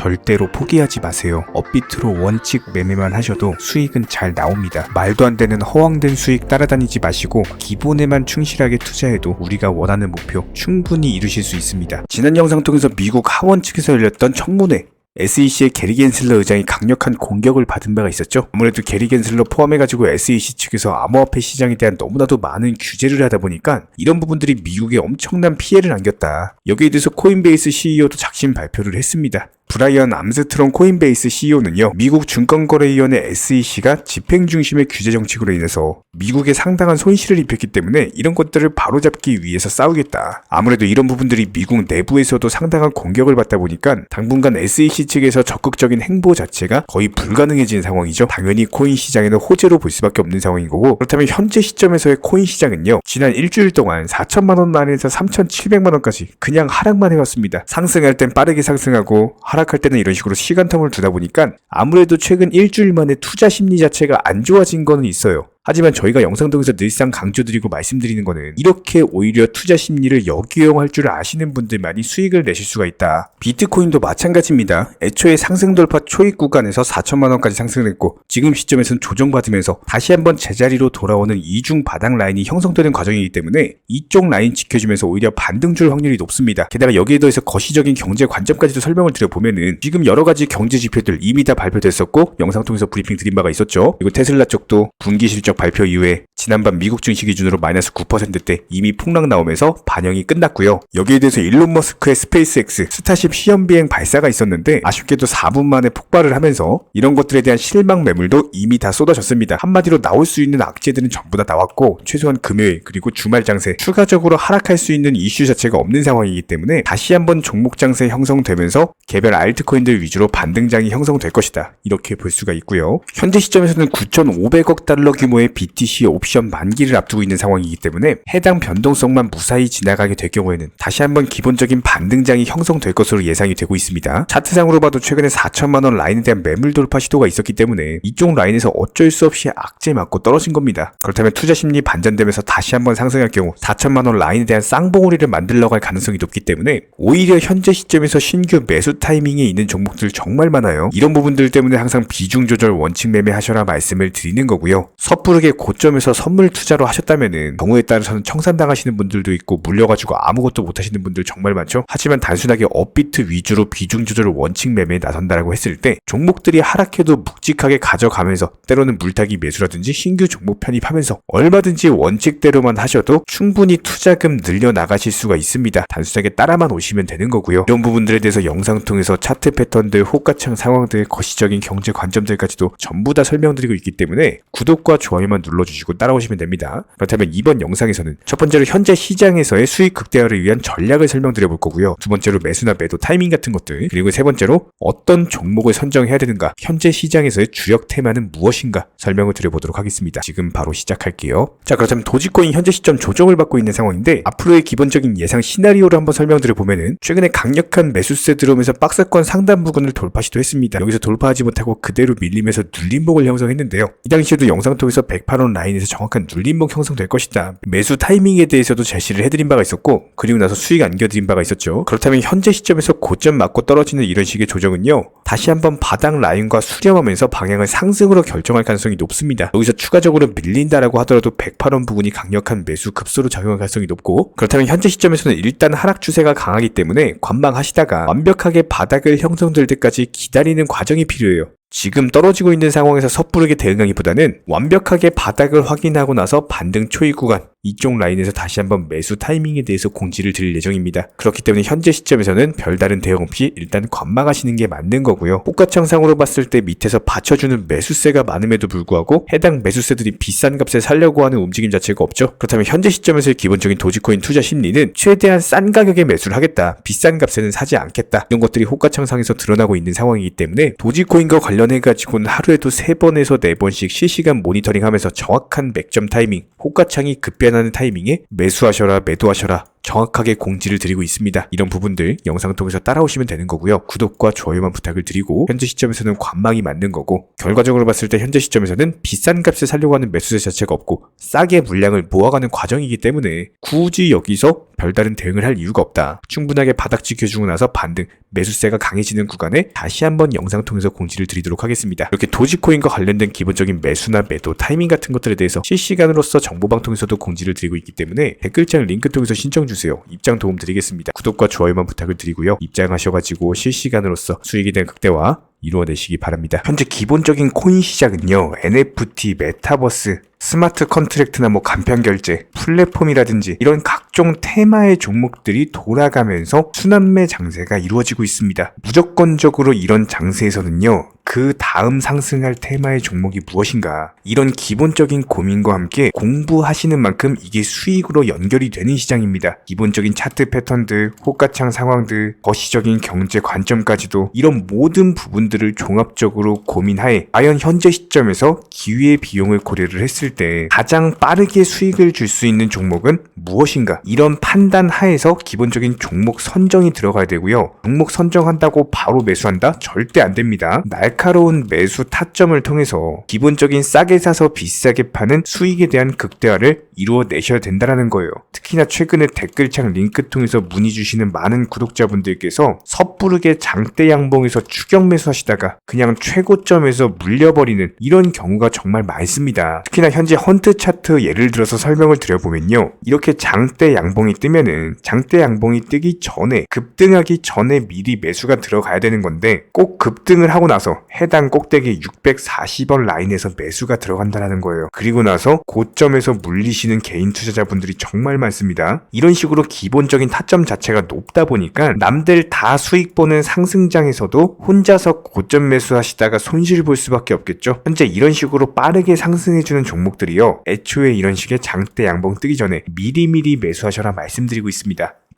절대로 포기하지 마세요. 업비트로 원칙 매매만 하셔도 수익은 잘 나옵니다. 말도 안 되는 허황된 수익 따라다니지 마시고 기본에만 충실하게 투자해도 우리가 원하는 목표 충분히 이루실 수 있습니다. 지난 영상 통해서 미국 하원 측에서 열렸던 청문회 SEC의 게리 겐슬러 의장이 강력한 공격을 받은 바가 있었죠. 아무래도 게리 겐슬러 포함해가지고 SEC 측에서 암호화폐 시장에 대한 너무나도 많은 규제를 하다 보니까 이런 부분들이 미국에 엄청난 피해를 안겼다. 여기에 대해서 코인베이스 CEO도 작심 발표를 했습니다. 브라이언 암스트롱 코인베이스 CEO는요, 미국 증권거래위원회 SEC가 집행 중심의 규제 정책으로 인해서 미국에 상당한 손실을 입혔기 때문에 이런 것들을 바로잡기 위해서 싸우겠다. 아무래도 이런 부분들이 미국 내부에서도 상당한 공격을 받다 보니까 당분간 SEC 측에서 적극적인 행보 자체가 거의 불가능해진 상황이죠. 당연히 코인 시장에는 호재로 볼 수밖에 없는 상황인 거고 그렇다면 현재 시점에서의 코인 시장은요, 지난 일주일 동안 4천만 원 라인에서 3,700만 원까지 그냥 하락만 해왔습니다. 상승할 땐 빠르게 상승하고 하락 할 때는 이런 식으로 시간텀을 두다 보니까 아무래도 최근 일주일 만에 투자 심리 자체가 안 좋아진 거는 있어요. 하지만 저희가 영상 통해서 늘상 강조드리고 말씀드리는 거는 이렇게 오히려 투자 심리를 역이용할 줄 아시는 분들만이 수익을 내실 수가 있다. 비트코인도 마찬가지입니다. 애초에 상승 돌파 초입 구간에서 4천만 원까지 상승했고 지금 시점에서는 조정받으면서 다시 한번 제자리로 돌아오는 이중 바닥 라인이 형성되는 과정이기 때문에 이쪽 라인 지켜주면서 오히려 반등 줄 확률이 높습니다. 게다가 여기에 더해서 거시적인 경제 관점까지도 설명을 드려보면은 지금 여러 가지 경제 지표들 이미 다 발표됐었고 영상 통해서 브리핑 드린 바가 있었죠. 그리고 테슬라 쪽도 분기 실적 발표 이후에 지난밤 미국 증시 기준으로 마이너스 9%대 이미 폭락 나오면서 반영이 끝났고요. 여기에 대해서 일론 머스크의 스페이스X 스타쉽 시험 비행 발사가 있었는데 아쉽게도 4분 만에 폭발을 하면서 이런 것들에 대한 실망 매물도 이미 다 쏟아졌습니다. 한마디로 나올 수 있는 악재들은 전부 다 나왔고 최소한 금요일 그리고 주말 장세 추가적으로 하락할 수 있는 이슈 자체가 없는 상황이기 때문에 다시 한번 종목 장세 형성되면서 개별 알트코인들 위주로 반등장이 형성될 것이다. 이렇게 볼 수가 있고요. 현재 시점에서는 9,500억 달러 규모의 BTC 옵션 만기를 앞두고 있는 상황이기 때문에 해당 변동성만 무사히 지나가게 될 경우에는 다시 한번 기본적인 반등장이 형성될 것으로 예상이 되고 있습니다. 차트상으로 봐도 최근에 4천만 원 라인에 대한 매물 돌파 시도가 있었기 때문에 이쪽 라인에서 어쩔 수 없이 악재 맞고 떨어진 겁니다. 그렇다면 투자 심리 반전되면서 다시 한번 상승할 경우 4천만 원 라인에 대한 쌍봉우리를 만들러 갈 가능성이 높기 때문에 오히려 현재 시점에서 신규 매수 타이밍에 있는 종목들 정말 많아요. 이런 부분들 때문에 항상 비중 조절 원칙 매매 하셔라 말씀을 드리는 거고요. 섣부르게 고점에서 선물 투자로 하셨다면은 경우에 따라서는 청산당하시는 분들도 있고 물려가지고 아무것도 못하시는 분들 정말 많죠. 하지만 단순하게 업비트 위주로 비중 조절 원칙 매매에 나선다라고 했을 때 종목들이 하락해도 묵직하게 가져가면서 때로는 물타기 매수라든지 신규 종목 편입하면서 얼마든지 원칙대로만 하셔도 충분히 투자금 늘려 나가실 수가 있습니다. 단순하게 따라만 오시면 되는 거고요. 이런 부분들에 대해서 영상 통해서 차트 패턴들, 호가창 상황들, 거시적인 경제 관점들까지도 전부 다 설명드리고 있기 때문에 구독과 좋아요 만 눌러주시고 따라오시면 됩니다. 그렇다면 이번 영상에서는 첫 번째로 현재 시장에서의 수익 극대화를 위한 전략을 설명드려 볼 거고요. 두 번째로 매수나 매도 타이밍 같은 것들, 그리고 세 번째로 어떤 종목을 선정해야 되는가, 현재 시장에서의 주력 테마는 무엇인가 설명을 드려보도록 하겠습니다. 지금 바로 시작할게요. 자, 그렇다면 도지코인 현재 시점 조정을 받고 있는 상황인데 앞으로의 기본적인 예상 시나리오를 한번 설명드려 보면은 최근에 강력한 매수세 들어오면서 박스권 상단 부근을 돌파 시도했습니다. 여기서 돌파하지 못하고 그대로 밀리면서 눌림목을 형성했는데요. 이 당시에도 영상 통해서 108원 라인에서 정확한 눌림목 형성될 것이다. 매수 타이밍에 대해서도 제시를 해드린 바가 있었고 그리고 나서 수익 안겨드린 바가 있었죠. 그렇다면 현재 시점에서 고점 맞고 떨어지는 이런 식의 조정은요. 다시 한번 바닥 라인과 수렴하면서 방향을 상승으로 결정할 가능성이 높습니다. 여기서 추가적으로 밀린다라고 하더라도 108원 부분이 강력한 매수 급소로 작용할 가능성이 높고 그렇다면 현재 시점에서는 일단 하락 추세가 강하기 때문에 관망하시다가 완벽하게 바닥을 형성될 때까지 기다리는 과정이 필요해요. 지금 떨어지고 있는 상황에서 섣부르게 대응하기보다는 완벽하게 바닥을 확인하고 나서 반등 초입 구간 이쪽 라인에서 다시 한번 매수 타이밍에 대해서 공지를 드릴 예정입니다. 그렇기 때문에 현재 시점에서는 별다른 대응 없이 일단 관망하시는 게 맞는 거고요. 호가창상으로 봤을 때 밑에서 받쳐주는 매수세가 많음에도 불구하고 해당 매수세들이 비싼 값에 살려고 하는 움직임 자체가 없죠. 그렇다면 현재 시점에서의 기본적인 도지코인 투자 심리는 최대한 싼 가격에 매수를 하겠다. 비싼 값에는 사지 않겠다. 이런 것들이 호가창상에서 드러나고 있는 상황이기 때문에 도지코인과 관련해 가지고는 하루에도 3번에서 4번씩 실시간 모니터링 하면서 정확한 맥점 타이밍, 호가창이 급변 하는 타이밍에 매수하셔라 매도하셔라 정확하게 공지를 드리고 있습니다. 이런 부분들 영상 통해서 따라오시면 되는 거고요. 구독과 좋아요만 부탁을 드리고 현재 시점에서는 관망이 맞는 거고 결과적으로 봤을 때 현재 시점에서는 비싼 값에 살려고 하는 매수세 자체가 없고 싸게 물량을 모아가는 과정이기 때문에 굳이 여기서 별다른 대응을 할 이유가 없다. 충분하게 바닥 지켜주고 나서 반등, 매수세가 강해지는 구간에 다시 한번 영상 통해서 공지를 드리도록 하겠습니다. 이렇게 도지코인과 관련된 기본적인 매수나 매도, 타이밍 같은 것들에 대해서 실시간으로서 정보방 통해서도 공지를 드리고 있기 때문에 댓글창 링크 통해서 신청 주세요. 입장 도움 드리겠습니다. 구독과 좋아요만 부탁을 드리고요. 입장하셔가지고 실시간으로서 수익이 된 극대화 이루어내시기 바랍니다. 현재 기본적인 코인 시장은요, NFT, 메타버스, 스마트 컨트랙트나 뭐 간편 결제, 플랫폼이라든지 이런 각종 테마의 종목들이 돌아가면서 순환매 장세가 이루어지고 있습니다. 무조건적으로 이런 장세에서는요, 그 다음 상승할 테마의 종목이 무엇인가 이런 기본적인 고민과 함께 공부하시는 만큼 이게 수익으로 연결이 되는 시장입니다. 기본적인 차트 패턴들, 호가창 상황들, 거시적인 경제 관점까지도 이런 모든 부분들을 종합적으로 고민하에 과연 현재 시점에서 기회의 비용을 고려를 했을 때 가장 빠르게 수익을 줄 수 있는 종목은 무엇인가 이런 판단 하에서 기본적인 종목 선정이 들어가야 되고요. 종목 선정한다고 바로 매수한다? 절대 안 됩니다. 날카로운 매수 타점을 통해서 기본적인 싸게 사서 비싸게 파는 수익에 대한 극대화를 이루어내셔야 된다는 거예요. 특히나 최근에 댓글창 링크 통해서 문의 주시는 많은 구독자분들께서 섣부르게 장대 양봉에서 추격 매수하시다가 그냥 최고점에서 물려버리는 이런 경우가 정말 많습니다. 특히나 현재 헌트 차트 예를 들어서 설명을 드려보면요. 이렇게 장대 양봉이 뜨면은 장대 양봉이 뜨기 전에 급등하기 전에 미리 매수가 들어가야 되는 건데 꼭 급등을 하고 나서 해당 꼭대기 640원 라인에서 매수가 들어간다는 거예요. 그리고 나서 고점에서 물리시는 개인 투자자분들이 정말 많습니다. 이런 식으로 기본적인 타점 자체가 높다 보니까 남들 다 수익 보는 상승장에서도 혼자서 고점 매수하시다가 손실 볼 수밖에 없겠죠. 현재 이런 식으로 빠르게 상승해주는 종목들이요. 애초에 이런 식의 장대 양봉 뜨기 전에 미리미리 매수하셔라 말씀드리고 있습니다.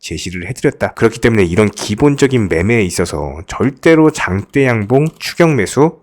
제시를 해드렸다. 그렇기 때문에 이런 기본적인 매매에 있어서 절대로 장대 양봉 추격 매수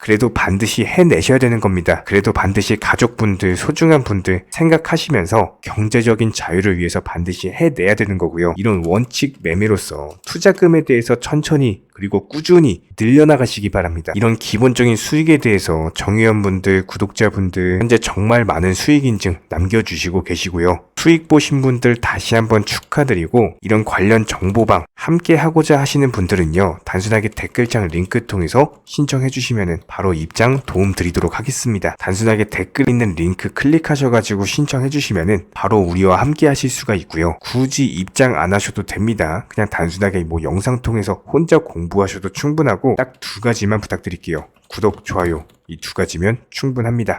그래도 반드시 해내셔야 되는 겁니다. 그래도 반드시 가족분들, 소중한 분들 생각하시면서 경제적인 자유를 위해서 반드시 해내야 되는 거고요. 이런 원칙 매매로서 투자금에 대해서 천천히 그리고 꾸준히 늘려나가시기 바랍니다. 이런 기본적인 수익에 대해서 정의원분들, 구독자분들 현재 정말 많은 수익 인증 남겨주시고 계시고요. 수익 보신 분들 다시 한번 축하드리고 이런 관련 정보방 함께 하고자 하시는 분들은요. 단순하게 댓글창 링크 통해서 신청해 주시면 바로 입장 도움 드리도록 하겠습니다. 단순하게 댓글 있는 링크 클릭하셔가지고 신청해 주시면 바로 우리와 함께 하실 수가 있고요. 굳이 입장 안 하셔도 됩니다. 그냥 단순하게 뭐 영상 통해서 혼자 공부하셔도 충분하고 딱 두 가지만 부탁드릴게요. 구독, 좋아요 이 두 가지면 충분합니다.